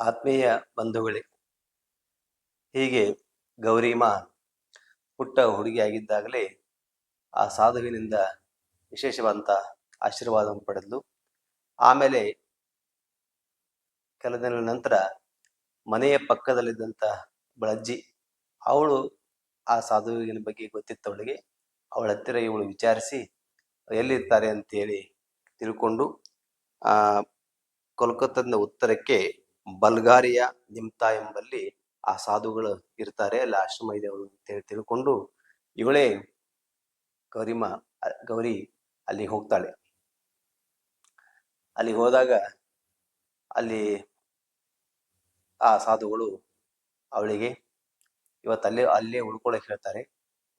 ಆತ್ಮೀಯ ಬಂಧುಗಳೇ, ಹೀಗೆ ಗೌರಿಮಾ ಪುಟ್ಟ ಹುಡುಗಿಯಾಗಿದ್ದಾಗಲೇ ಆ ಸಾಧುವಿನಿಂದ ವಿಶೇಷವಾದಂಥ ಆಶೀರ್ವಾದವನ್ನು ಪಡೆದಳು ಆಮೇಲೆ ಕೆಲ ದಿನಗಳ ನಂತರ ಮನೆಯ ಪಕ್ಕದಲ್ಲಿದ್ದಂಥ ಬಳಜ್ಜಿ, ಅವಳು ಆ ಸಾಧುವಿನ ಬಗ್ಗೆ ಗೊತ್ತಿತ್ತು ಅವಳಿಗೆ ಅವಳ ಹತ್ತಿರ ಇವಳು ವಿಚಾರಿಸಿ ಎಲ್ಲಿರ್ತಾರೆ ಅಂತೇಳಿ ತಿಳ್ಕೊಂಡು, ಆ, ಕೋಲ್ಕತ್ತಾದಿಂದ ಉತ್ತರಕ್ಕೆ ಬಲ್ಗಾರಿಯ ನಿಮ್ತಾ ಎಂಬಲ್ಲಿ ಆ ಸಾಧುಗಳು ಇರ್ತಾರೆ. ಅಲ್ಲಿ ಆಶ್ರಮ ಇದೆ ಅಂತೇಳಿ ತಿಳ್ಕೊಂಡು ಇವಳೇ ಗೌರಿಮ, ಗೌರಿ ಅಲ್ಲಿ ಹೋಗ್ತಾಳೆ. ಅಲ್ಲಿ ಹೋದಾಗ ಅಲ್ಲಿ ಆ ಸಾಧುಗಳು ಅವಳಿಗೆ ಇವತ್ತು ಅಲ್ಲೇ ಅಲ್ಲೇ ಉಳ್ಕೊಳಕ್ ಹೇಳ್ತಾರೆ.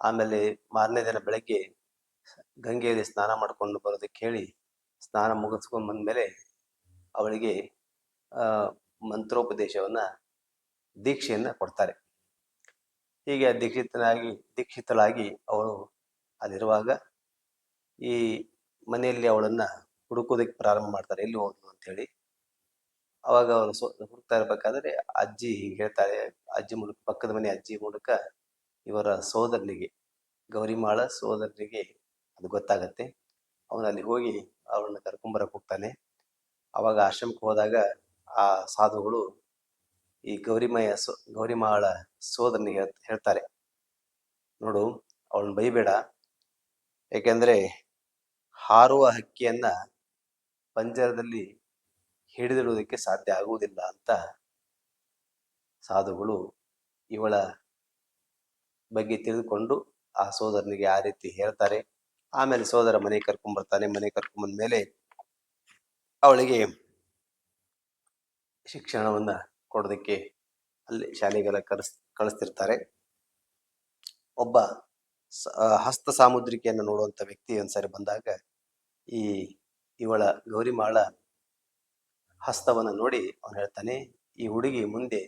ಆಮೇಲೆ ಮಾರನೇ ದಿನ ಬೆಳಗ್ಗೆ ಗಂಗೆಯಲ್ಲಿ ಸ್ನಾನ ಮಾಡ್ಕೊಂಡು ಬರೋದಕ್ಕೆ ಹೇಳಿ ಸ್ನಾನ ಮುಗಿಸ್ಕೊಂಡು ಬಂದ ಮೇಲೆ ಅವಳಿಗೆ ಮಂತ್ರೋಪದೇಶವನ್ನ ದೀಕ್ಷೆಯನ್ನ ಕೊಡ್ತಾರೆ. ಹೀಗೆ ದೀಕ್ಷಿತನಾಗಿ, ದೀಕ್ಷಿತಳಾಗಿ ಅವಳು ಅಲ್ಲಿರುವಾಗ ಈ ಮನೆಯಲ್ಲಿ ಅವಳನ್ನ ಹುಡುಕೋದಕ್ಕೆ ಪ್ರಾರಂಭ ಮಾಡ್ತಾರೆ. ಎಲ್ಲಿ ಹೋದ್ಲು ಅಂತ ಹೇಳಿ ಅವಾಗ ಅವಳು ಸೊ, ಹುಡುಕ್ತಾ ಇರ್ಬೇಕಾದ್ರೆ ಅಜ್ಜಿ ಹೀಗೆ ಹೇಳ್ತಾರೆ. ಅಜ್ಜಿ ಮೂಲಕ ಪಕ್ಕದ ಮನೆ ಅಜ್ಜಿ ಮೂಲಕ ಇವರ ಸೋದರನಿಗೆ, ಗೌರಿಮಾಳ ಸೋದರನಿಗೆ ಅದು ಗೊತ್ತಾಗತ್ತೆ. ಅವನು ಅಲ್ಲಿ ಹೋಗಿ ಅವಳನ್ನ ಕರ್ಕೊಂಬರಕ್ಕೆ ಹೋಗ್ತಾನೆ. ಅವಾಗ ಆಶ್ರಮಕ್ಕೆ ಹೋದಾಗ ಆ ಸಾಧುಗಳು ಈ ಗೌರಿಮಯ ಸೋ ಗೌರಿಮಾಳ ಸೋದರನಿಗೆ ಹೇಳ್- ಹೇಳ್ತಾರೆ. ನೋಡು ಅವಳನ್ನ ಬೈಬೇಡ. ಯಾಕೆಂದ್ರೆ ಹಾರುವ ಹಕ್ಕಿಯನ್ನ ಪಂಜರದಲ್ಲಿ ಹಿಡಿದಿಡುವುದಕ್ಕೆ ಸಾಧ್ಯ ಆಗುವುದಿಲ್ಲ ಅಂತ ಸಾಧುಗಳು ಇವಳ ಬಗ್ಗೆ ತಿಳಿದುಕೊಂಡು ಆ ಸೋದರನಿಗೆ ಆ ರೀತಿ ಹೇಳ್ತಾರೆ. ಆಮೇಲೆ ಸೋದರ ಮನೆ ಕರ್ಕೊಂಡ್ಬರ್ತಾನೆ ಮನೆ ಕರ್ಕೊಂಡ್ ಬಂದ್ಮೇಲೆ ಅವಳಿಗೆ ಶಿಕ್ಷಣವನ್ನ ಕೊಡೋದಕ್ಕೆ ಅಲ್ಲಿ ಶಾಲೆಗೆಲ್ಲ ಕರೆಸ್, ಕಳಿಸ್ತಿರ್ತಾರೆ. ಒಬ್ಬ ಹಸ್ತ ಸಾಮುದ್ರಿಕೆಯನ್ನು ನೋಡುವಂತ ವ್ಯಕ್ತಿ ಒಂದ್ಸರಿ ಬಂದಾಗ ಈ, ಇವಳ ಗೌರಿಮಾಳ ಹಸ್ತವನ್ನ ನೋಡಿ ಅವನು ಹೇಳ್ತಾನೆ, ಈ ಹುಡುಗಿ ಮುಂದೆ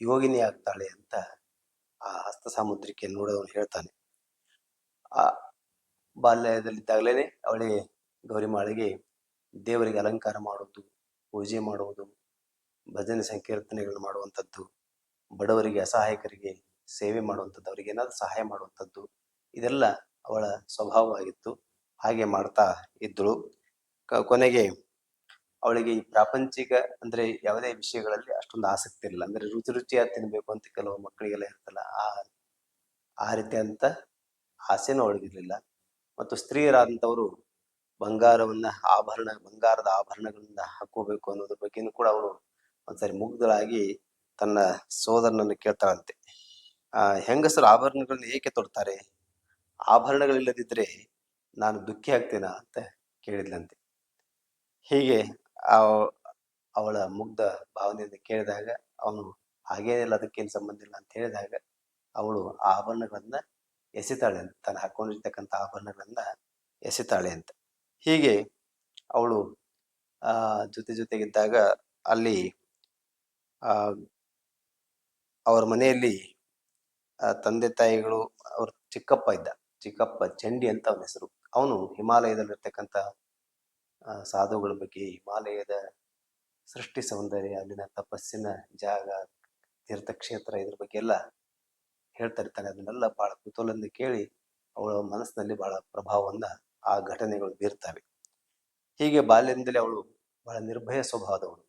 ಯೋಗಿನಿ ಆಗ್ತಾಳೆ ಅಂತ ಆ ಹಸ್ತ ಸಾಮುದ್ರಿಕೆಯನ್ನು ನೋಡೋದವನು ಹೇಳ್ತಾನೆ. ಆ ಬಾಲ್ಯದಲ್ಲಿದ್ದಾಗಲೇ ಅವಳಿಗೆ ಗೌರಿಮಾಳಿಗೆ ದೇವರಿಗೆ ಅಲಂಕಾರ ಮಾಡುವುದು, ಪೂಜೆ ಮಾಡುವುದು ಭಜನೆ ಸಂಕೀರ್ತನೆಗಳನ್ನು ಮಾಡುವಂಥದ್ದು ಬಡವರಿಗೆ ಅಸಹಾಯಕರಿಗೆ ಸೇವೆ ಮಾಡುವಂಥದ್ದು ಅವರಿಗೆ ಏನಾದರೂ ಸಹಾಯ ಮಾಡುವಂಥದ್ದು ಇದೆಲ್ಲ ಅವಳ ಸ್ವಭಾವವಾಗಿತ್ತು. ಹಾಗೆ ಮಾಡ್ತಾ ಇದ್ದಳು ಕೊನೆಗೆ ಅವಳಿಗೆ ಈ ಪ್ರಾಪಂಚಿಕ ಅಂದ್ರೆ ಯಾವುದೇ ವಿಷಯಗಳಲ್ಲಿ ಅಷ್ಟೊಂದು ಆಸಕ್ತಿ ಇರಲಿಲ್ಲ. ಅಂದ್ರೆ ರುಚಿ ರುಚಿಯಾಗಿ ತಿನ್ಬೇಕು ಅಂತ ಕೆಲವು ಮಕ್ಕಳಿಗೆಲ್ಲ ಇರ್ತಲ್ಲ ಆ ಆ ರೀತಿ ಅಂತ ಆಸೆನೂ ಅವಳಿಗಿರ್ಲಿಲ್ಲ ಮತ್ತು ಸ್ತ್ರೀಯರಾದಂಥವರು ಬಂಗಾರವನ್ನ, ಆಭರಣ, ಬಂಗಾರದ ಆಭರಣಗಳನ್ನ ಹಾಕೋಬೇಕು ಅನ್ನೋದ್ರ ಬಗ್ಗೆನೂ ಕೂಡ ಅವಳು ಒಂದ್ಸರಿ ಮುಗ್ಧಳಾಗಿ ತನ್ನ ಸೋದರನನ್ನು ಕೇಳ್ತಾಳಂತೆ. ಆ ಹೆಂಗಸರು ಆಭರಣಗಳನ್ನ ಏಕೆ ತೊಡ್ತಾರೆ? ಆಭರಣಗಳಿಲ್ಲದಿದ್ರೆ ನಾನು ದುಃಖಿ ಆಗ್ತೀನ ಅಂತ ಕೇಳಿದ್ಲಂತೆ. ಹೀಗೆ ಆ ಅವಳ ಮುಗ್ಧ ಭಾವನೆಯಿಂದ ಕೇಳಿದಾಗ ಅವನು ಹಾಗೇನಿಲ್ಲ ಅದಕ್ಕೇನು ಸಂಬಂಧ ಇಲ್ಲ ಅಂತ ಹೇಳಿದಾಗ ಅವಳು ಆ ಆಭರಣಗಳನ್ನ ಎಸಿತಾಳೆ ಅಂತ ತಾನು ಹಾಕೊಂಡಿರ್ತಕ್ಕಂಥ ಆಭರಣಗಳನ್ನ ಎಸಿತಾಳೆ ಅಂತ. ಹೀಗೆ ಅವಳು ಆ ಜೊತೆ ಜೊತೆಗಿದ್ದಾಗ ಅಲ್ಲಿ ಅವ್ರ ಮನೆಯಲ್ಲಿ ತಂದೆ ತಾಯಿಗಳು ಅವ್ರ ಚಿಕ್ಕಪ್ಪ ಇದ್ದ, ಚಿಕ್ಕಪ್ಪ ಚಂಡಿ ಅಂತ ಅವನ ಹೆಸರು. ಅವನು ಹಿಮಾಲಯದಲ್ಲಿರ್ತಕ್ಕಂಥ ಸಾಧುಗಳ ಬಗ್ಗೆ ಹಿಮಾಲಯದ ಸೃಷ್ಟಿ ಸೌಂದರ್ಯ, ಅಲ್ಲಿನ ತಪಸ್ಸಿನ ಜಾಗ, ತೀರ್ಥಕ್ಷೇತ್ರ ಇದ್ರ ಬಗ್ಗೆ ಎಲ್ಲ ಹೇಳ್ತಾ ಇರ್ತಾನೆ. ಅದನ್ನೆಲ್ಲ ಬಹಳ ಕುತೂಹಲದಿಂದ ಕೇಳಿ ಅವಳ ಮನಸ್ಸಿನಲ್ಲಿ ಬಹಳ ಪ್ರಭಾವವನ್ನ ಆ ಘಟನೆಗಳು ಬೀರ್ತವೆ. ಹೀಗೆ ಬಾಲ್ಯದಿಂದಲೇ ಅವಳು ಬಹಳ ನಿರ್ಭಯ ಸ್ವಭಾವದವಳು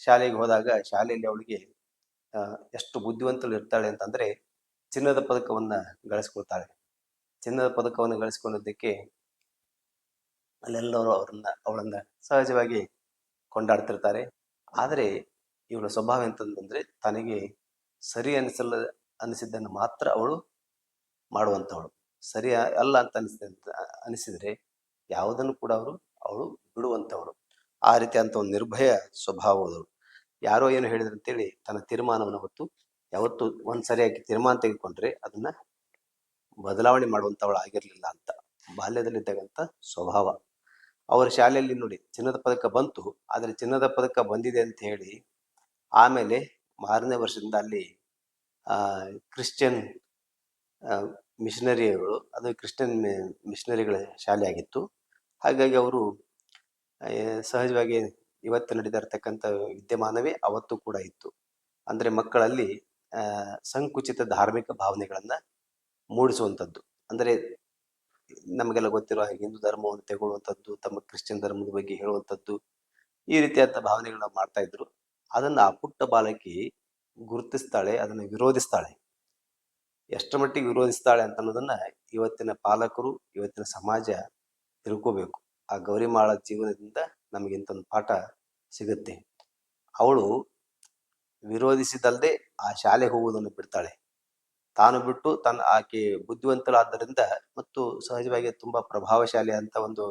ಶಾಲೆಗೆ ಹೋದಾಗ ಶಾಲೆಯಲ್ಲಿ ಅವಳಿಗೆ ಎಷ್ಟು ಬುದ್ಧಿವಂತಳು ಇರ್ತಾಳೆ ಅಂತಂದ್ರೆ ಚಿನ್ನದ ಪದಕವನ್ನ ಗಳಿಸ್ಕೊಳ್ತಾಳೆ. ಚಿನ್ನದ ಪದಕವನ್ನು ಗಳಿಸ್ಕೊಂಡಿದ್ದಕ್ಕೆ ಅಲ್ಲೆಲ್ಲರೂ ಅವರನ್ನ, ಅವಳನ್ನ ಸಹಜವಾಗಿ ಕೊಂಡಾಡ್ತಿರ್ತಾರೆ. ಆದರೆ ಇವಳ ಸ್ವಭಾವ ಎಂತಂದ್ರೆ ತನಗೆ ಸರಿ ಅನಿಸಲ್ಲ, ಅನಿಸಿದ್ದನ್ನು ಮಾತ್ರ ಅವಳು ಮಾಡುವಂಥವಳು ಸರಿ ಅಲ್ಲ ಅಂತ ಅನಿಸಿದ ಅನಿಸಿದರೆ ಯಾವುದನ್ನು ಕೂಡ ಅವರು, ಅವಳು ಬಿಡುವಂಥವಳು ಆ ರೀತಿ ಅಂತ ಒಂದು ನಿರ್ಭಯ ಸ್ವಭಾವದವಳು ಯಾರೋ ಏನು ಹೇಳಿದ್ರು ಅಂತೇಳಿ ತನ್ನ ತೀರ್ಮಾನವನ್ನು ಹೊತ್ತು, ಯಾವತ್ತು ಒಂದು ಸರಿಯಾಗಿ ತೀರ್ಮಾನ ತೆಗೆದುಕೊಂಡ್ರೆ ಅದನ್ನ ಬದಲಾವಣೆ ಮಾಡುವಂತವಳು ಆಗಿರ್ಲಿಲ್ಲ ಅಂತ ಬಾಲ್ಯದಲ್ಲಿದ್ದಾಗಂತ ಸ್ವಭಾವ. ಅವರ ಶಾಲೆಯಲ್ಲಿ ನೋಡಿ, ಚಿನ್ನದ ಪದಕ ಬಂತು, ಆದರೆ ಚಿನ್ನದ ಪದಕ ಬಂದಿದೆ ಅಂತ ಹೇಳಿ, ಆಮೇಲೆ ಮಾರನೇ ವರ್ಷದಿಂದ ಅಲ್ಲಿ ಕ್ರಿಶ್ಚಿಯನ್ ಮಿಷನರಿಗಳು, ಅದು ಕ್ರಿಶ್ಚಿಯನ್ ಮಿಷನರಿಗಳ ಶಾಲೆ ಆಗಿತ್ತು. ಹಾಗಾಗಿ ಅವರು ಸಹಜವಾಗಿ ಇವತ್ತು ನಡೀತಾ ಇರ್ತಕ್ಕಂಥ ವಿದ್ಯಮಾನವೇ ಅವತ್ತು ಕೂಡ ಇತ್ತು. ಅಂದ್ರೆ ಮಕ್ಕಳಲ್ಲಿ ಸಂಕುಚಿತ ಧಾರ್ಮಿಕ ಭಾವನೆಗಳನ್ನ ಮೂಡಿಸುವಂಥದ್ದು. ಅಂದ್ರೆ ನಮಗೆಲ್ಲ ಗೊತ್ತಿರುವ ಹಿಂದೂ ಧರ್ಮವನ್ನು ತೆಗೊಳ್ಳುವಂಥದ್ದು, ತಮ್ಮ ಕ್ರಿಶ್ಚಿಯನ್ ಧರ್ಮದ ಬಗ್ಗೆ ಹೇಳುವಂಥದ್ದು, ಈ ರೀತಿಯಾದ ಭಾವನೆಗಳನ್ನ ಮಾಡ್ತಾ ಇದ್ರು. ಅದನ್ನ ಆ ಪುಟ್ಟ ಬಾಲಕಿ ಗುರುತಿಸ್ತಾಳೆ, ಅದನ್ನ ವಿರೋಧಿಸ್ತಾಳೆ. ಎಷ್ಟರ ಮಟ್ಟಿಗೆ ವಿರೋಧಿಸ್ತಾಳೆ ಅಂತ ಅನ್ನೋದನ್ನ ಇವತ್ತಿನ ಪಾಲಕರು, ಇವತ್ತಿನ ಸಮಾಜ ತಿಳ್ಕೋಬೇಕು. ಆ ಗೌರಿಮಾಳ ಜೀವನದಿಂದ ನಮಗೆ ಇಂಥೊಂದು ಪಾಠ ಸಿಗುತ್ತೆ. ಅವಳು ವಿರೋಧಿಸಿದಲ್ಲದೆ ಆ ಶಾಲೆಗೆ ಹೋಗುವುದನ್ನು ಬಿಡ್ತಾಳೆ. ತಾನು ಬಿಟ್ಟು ತನ್ನ ಆಕೆ ಬುದ್ಧಿವಂತಳಾದ್ದರಿಂದ ಮತ್ತು ಸಹಜವಾಗಿ ತುಂಬಾ ಪ್ರಭಾವಶಾಲಿ ಅಂತ ಒಂದು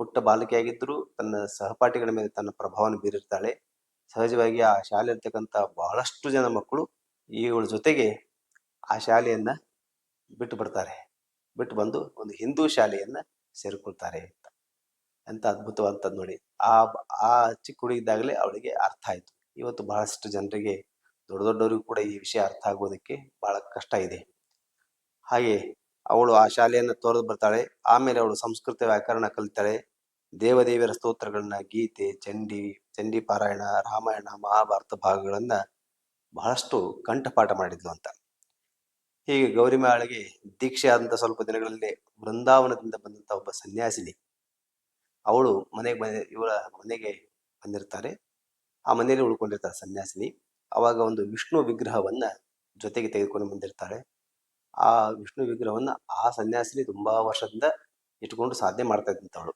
ಪುಟ್ಟ ಬಾಲಕಿಯಾಗಿದ್ದರೂ ತನ್ನ ಸಹಪಾಠಿಗಳ ಮೇಲೆ ತನ್ನ ಪ್ರಭಾವವನ್ನು ಬೀರಿರ್ತಾಳೆ. ಸಹಜವಾಗಿ ಆ ಶಾಲೆ ಇರ್ತಕ್ಕಂಥ ಬಹಳಷ್ಟು ಜನ ಮಕ್ಕಳು ಇವಳ ಜೊತೆಗೆ ಆ ಶಾಲೆಯನ್ನು ಬಿಟ್ಟು ಬಿಡ್ತಾರೆ ಬಿಟ್ಟು ಬಂದು ಒಂದು ಹಿಂದೂ ಶಾಲೆಯನ್ನು ಸೇರಿಕೊಳ್ತಾರೆ. ಎಂತ ಅದ್ಭುತವಂತದ್ ನೋಡಿ. ಆ ಆ ಚಿಕ್ಕ ಹುಡುಗಿದ್ದಾಗಲೇ ಅವಳಿಗೆ ಅರ್ಥ ಆಯ್ತು. ಇವತ್ತು ಬಹಳಷ್ಟು ಜನರಿಗೆ, ದೊಡ್ಡ ದೊಡ್ಡವರಿಗೂ ಕೂಡ ಈ ವಿಷಯ ಅರ್ಥ ಆಗೋದಕ್ಕೆ ಬಹಳ ಕಷ್ಟ ಇದೆ. ಹಾಗೆ ಅವಳು ಆ ಶಾಲೆಯನ್ನು ತೋರೆದು ಬರ್ತಾಳೆ. ಆಮೇಲೆ ಅವಳು ಸಂಸ್ಕೃತ ವ್ಯಾಕರಣ ಕಲಿತಾಳೆ. ದೇವದೇವಿಯರ ಸ್ತೋತ್ರಗಳನ್ನ ಗೀತೆ, ಚಂಡಿ ಚಂಡಿ ಪಾರಾಯಣ, ರಾಮಾಯಣ, ಮಹಾಭಾರತ ಭಾಗಗಳನ್ನ ಬಹಳಷ್ಟು ಕಂಠಪಾಠ ಮಾಡಿದ್ಲು ಅಂತ. ಹೀಗೆ ಗೌರಿಮಾಳಿಗೆ ದೀಕ್ಷೆ ಆದಂತ ಸ್ವಲ್ಪ ದಿನಗಳಲ್ಲಿ ಬೃಂದಾವನದಿಂದ ಬಂದಂತ ಒಬ್ಬ ಸನ್ಯಾಸಿನಿ. ಅವಳು ಮನೆಗೆ ಬಂದ, ಇವಳ ಮನೆಗೆ ಬಂದಿರ್ತಾರೆ. ಆ ಮನೆಯಲ್ಲಿ ಉಳ್ಕೊಂಡಿರ್ತಾರೆ ಸನ್ಯಾಸಿನಿ ಅವಾಗ ಒಂದು ವಿಷ್ಣು ವಿಗ್ರಹವನ್ನ ಜೊತೆಗೆ ತೆಗೆದುಕೊಂಡು ಬಂದಿರ್ತಾಳೆ. ಆ ವಿಷ್ಣು ವಿಗ್ರಹವನ್ನ ಆ ಸನ್ಯಾಸಿನಿ ತುಂಬಾ ವರ್ಷದಿಂದ ಇಟ್ಕೊಂಡು ಸಾಧನೆ ಮಾಡ್ತಾ ಇದ್ದಂಥವಳು.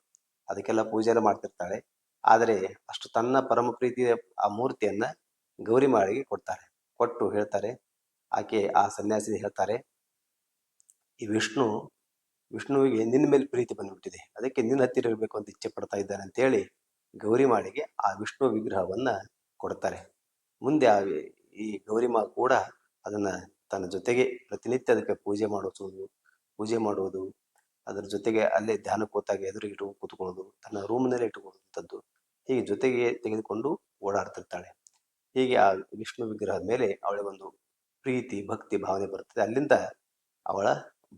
ಅದಕ್ಕೆಲ್ಲ ಪೂಜೆ ಎಲ್ಲ ಮಾಡ್ತಿರ್ತಾಳೆ. ಆದರೆ ಅಷ್ಟು ತನ್ನ ಪರಮ ಪ್ರೀತಿಯ ಆ ಮೂರ್ತಿಯನ್ನ ಗೌರಿಮಾಳಿಗೆ ಕೊಡ್ತಾರೆ. ಕೊಟ್ಟು ಹೇಳ್ತಾರೆ, ಆಕೆ ಆ ಸನ್ಯಾಸಿನಿ ಹೇಳ್ತಾರೆ. ಈ ವಿಷ್ಣು ವಿಷ್ಣುವಿಗೆ ನಿನ್ನ ಮೇಲೆ ಪ್ರೀತಿ ಬಂದ್ಬಿಟ್ಟಿದೆ. ಅದಕ್ಕೆ ನಿನ್ನ ಹತ್ತಿರ ಇರಬೇಕು ಅಂತ ಇಚ್ಛೆ ಪಡ್ತಾ ಇದ್ದಾನೆ ಅಂತೇಳಿ ಗೌರಿಮಾಳಿಗೆ ಆ ವಿಷ್ಣು ವಿಗ್ರಹವನ್ನ ಕೊಡ್ತಾರೆ. ಮುಂದೆ ಆ ಈ ಗೌರಿಮಾ ಕೂಡ ಅದನ್ನ ತನ್ನ ಜೊತೆಗೆ ಪ್ರತಿನಿತ್ಯ ಅದಕ್ಕೆ ಪೂಜೆ ಮಾಡಿಸೋದು, ಪೂಜೆ ಮಾಡುವುದು, ಅದರ ಜೊತೆಗೆ ಅಲ್ಲೇ ಕೂತಾಗ ಎದುರು ಇಟ್ಟು ಕೂತ್ಕೊಳ್ಳೋದು, ತನ್ನ ರೂಮ್ನಲ್ಲೇ ಇಟ್ಟುಕೊಳ್ಳುವಂಥದ್ದು, ಹೀಗೆ ಜೊತೆಗೆ ತೆಗೆದುಕೊಂಡು ಓಡಾಡ್ತಿರ್ತಾಳೆ. ಹೀಗೆ ಆ ವಿಷ್ಣು ವಿಗ್ರಹದ ಮೇಲೆ ಅವಳಿಗೆ ಒಂದು ಪ್ರೀತಿ, ಭಕ್ತಿ, ಭಾವನೆ ಬರ್ತದೆ. ಅಲ್ಲಿಂದ ಅವಳ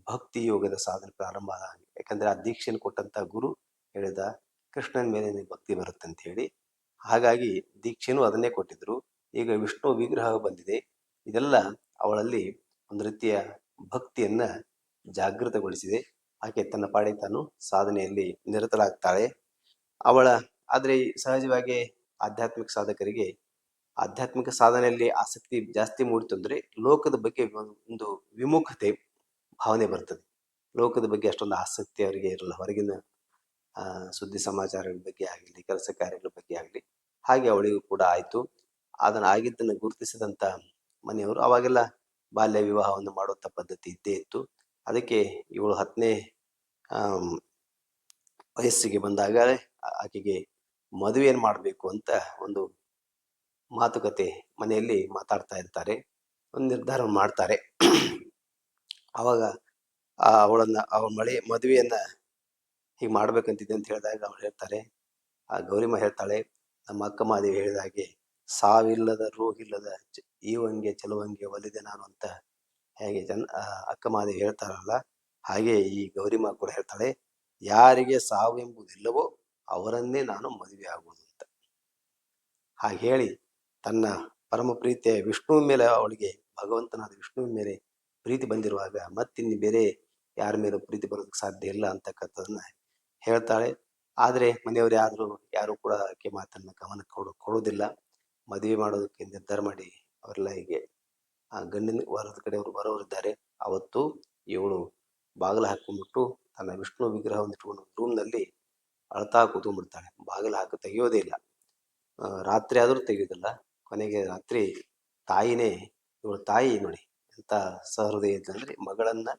ಭಕ್ತಿ ಯೋಗದ ಸಾಧನೆ ಪ್ರಾರಂಭ ಆದ ಹಾಗೆ ಯಾಕಂದ್ರೆ ಆ ದೀಕ್ಷೆಯನ್ನು ಕೊಟ್ಟಂತ ಗುರು ಹೇಳಿದ ಕೃಷ್ಣನ ಮೇಲೆ ನಿನಗೆ ಭಕ್ತಿ ಬರುತ್ತೆ ಅಂತ ಹೇಳಿ. ಹಾಗಾಗಿ ದೀಕ್ಷೆನೂ ಅದನ್ನೇ ಕೊಟ್ಟಿದ್ರು. ಈಗ ವಿಷ್ಣು ವಿಗ್ರಹ ಬಂದಿದೆ. ಇದೆಲ್ಲ ಅವಳಲ್ಲಿ ಒಂದು ರೀತಿಯ ಭಕ್ತಿಯನ್ನ ಜಾಗೃತಗೊಳಿಸಿದೆ. ಆಕೆ ತನ್ನ ಪಾಡಿ ತಾನು ಸಾಧನೆಯಲ್ಲಿ ನಿರತರಾಗ್ತಾಳೆ ಅವಳ ಆದರೆ ಸಹಜವಾಗಿ ಆಧ್ಯಾತ್ಮಿಕ ಸಾಧಕರಿಗೆ ಆಧ್ಯಾತ್ಮಿಕ ಸಾಧನೆಯಲ್ಲಿ ಆಸಕ್ತಿ ಜಾಸ್ತಿ ಮೂಡಿತು ಅಂದರೆ ಲೋಕದ ಬಗ್ಗೆ ಒಂದು ವಿಮುಖತೆ ಭಾವನೆ ಬರ್ತದೆ. ಲೋಕದ ಬಗ್ಗೆ ಅಷ್ಟೊಂದು ಆಸಕ್ತಿ ಅವರಿಗೆ ಇರಲ್ಲ. ಹೊರಗಿನ ಸುದ್ದಿ ಸಮಾಚಾರಗಳ ಬಗ್ಗೆ ಆಗಲಿ, ಕೆಲಸ ಕಾರ್ಯಗಳ ಬಗ್ಗೆ ಆಗಲಿ, ಹಾಗೆ ಅವಳಿಗೂ ಕೂಡ ಆಯಿತು. ಅದನ್ನು ಆಗಿದ್ದನ್ನು ಗುರುತಿಸಿದಂಥ ಮನೆಯವರು ಅವಾಗೆಲ್ಲ ಬಾಲ್ಯ ವಿವಾಹವನ್ನು ಮಾಡುವಂಥ ಪದ್ಧತಿ ಇದ್ದೇ ಇತ್ತು. ಅದಕ್ಕೆ ಇವಳು ಹತ್ತನೇ ವಯಸ್ಸಿಗೆ ಬಂದಾಗ ಆಕೆಗೆ ಮದುವೆಯನ್ನು ಮಾಡಬೇಕು ಅಂತ ಒಂದು ಮಾತುಕತೆ ಮನೆಯಲ್ಲಿ ಮಾತಾಡ್ತಾ ಇರ್ತಾರೆ. ಒಂದು ನಿರ್ಧಾರ ಮಾಡ್ತಾರೆ. ಅವಾಗ ಆ ಅವಳನ್ನ ಅವಳ ಮಳೆ, ಮದುವೆಯನ್ನ ಹೀಗೆ ಮಾಡ್ಬೇಕಂತಿದೆ ಅಂತ ಹೇಳಿದಾಗ ಅವ್ರು ಹೇಳ್ತಾರೆ. ಆ ಗೌರಿಮ್ಮ ಹೇಳ್ತಾಳೆ, ನಮ್ಮ ಅಕ್ಕ ಮಾದೇವಿ ಹೇಳಿದ ಹಾಗೆ, ಸಾವಿಲ್ಲದ, ರೋಗಿಲ್ಲದ ಈವಂಗೆ, ಚೆಲುವಂಗೆ ಒಲಿದೆ ನಾನು ಅಂತ ಹೇಗೆ ಜನ ಅಕ್ಕ ಮಾದೇವಿ ಹೇಳ್ತಾರಲ್ಲ, ಹಾಗೆ ಈ ಗೌರಿಮ್ಮ ಕೂಡ ಹೇಳ್ತಾಳೆ, ಯಾರಿಗೆ ಸಾವು ಎಂಬುದಿಲ್ಲವೋ ಅವರನ್ನೇ ನಾನು ಮದುವೆ ಆಗುವುದು ಅಂತ. ಹಾಗೆ ಹೇಳಿ ತನ್ನ ಪರಮ ಪ್ರೀತಿಯ ವಿಷ್ಣುವಿನ ಮೇಲೆ ಅವಳಿಗೆ, ಭಗವಂತನಾದ ವಿಷ್ಣುವಿನ ಮೇಲೆ ಪ್ರೀತಿ ಬಂದಿರುವಾಗ ಮತ್ತಿನ್ನು ಬೇರೆ ಯಾರ ಮೇಲೂ ಪ್ರೀತಿ ಬರೋದಕ್ಕೆ ಸಾಧ್ಯ ಇಲ್ಲ ಅಂತಕ್ಕಂಥದನ್ನ ಹೇಳ್ತಾಳೆ. ಆದ್ರೆ ಮನೆಯವರು ಯಾರು ಯಾರು ಕೂಡ ಆಕೆ ಮಾತನ್ನ ಗಮನ ಕೊಡು ಕೊಡೋದಿಲ್ಲ ಮದುವೆ ಮಾಡೋದಕ್ಕೆ ನಿರ್ಧಾರ ಮಾಡಿ ಅವರೆಲ್ಲ ಹೀಗೆ, ಆ ಗಂಡಿನ ವರದ ಕಡೆಯವರು ಬರೋರಿದ್ದಾರೆ. ಅವತ್ತು ಇವಳು ಬಾಗಿಲು ಹಾಕೊಂಡ್ಬಿಟ್ಟು ತನ್ನ ವಿಷ್ಣು ವಿಗ್ರಹವನ್ನು ಇಟ್ಕೊಂಡು ರೂಮ್ನಲ್ಲಿ ಅಳ್ತಾ ಕೂತ್ಕೊಂಡ್ಬಿಡ್ತಾಳೆ. ಬಾಗಿಲು ಹಾಕಿ ತೆಗೆಯೋದೇ ಇಲ್ಲ. ರಾತ್ರಿ ಆದರೂ ತೆಗೆಯೋದಿಲ್ಲ. ಕೊನೆಗೆ ರಾತ್ರಿ ತಾಯಿನೇ, ಇವಳ ತಾಯಿ ನೋಡಿ ಎಂತ ಸಹೃದಯ ಇದ್ದಂದ್ರೆ ಮಗಳನ್ನ,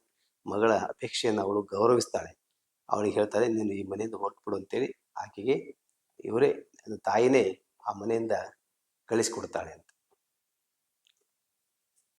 ಮಗಳ ಅಪೇಕ್ಷೆಯನ್ನು ಅವಳು ಗೌರವಿಸ್ತಾಳೆ. ಅವಳಿಗೆ ಹೇಳ್ತಾಳೆ, ನೀನು ಈ ಮನೆಯಿಂದ ಹೊರಟ್ಬಿಡು ಅಂತೇಳಿ ಆಕೆಗೆ ಇವರೇ ತಾಯಿನೇ ಆ ಮನೆಯಿಂದ ಕಳಿಸ್ಕೊಡ್ತಾಳೆ ಅಂತ.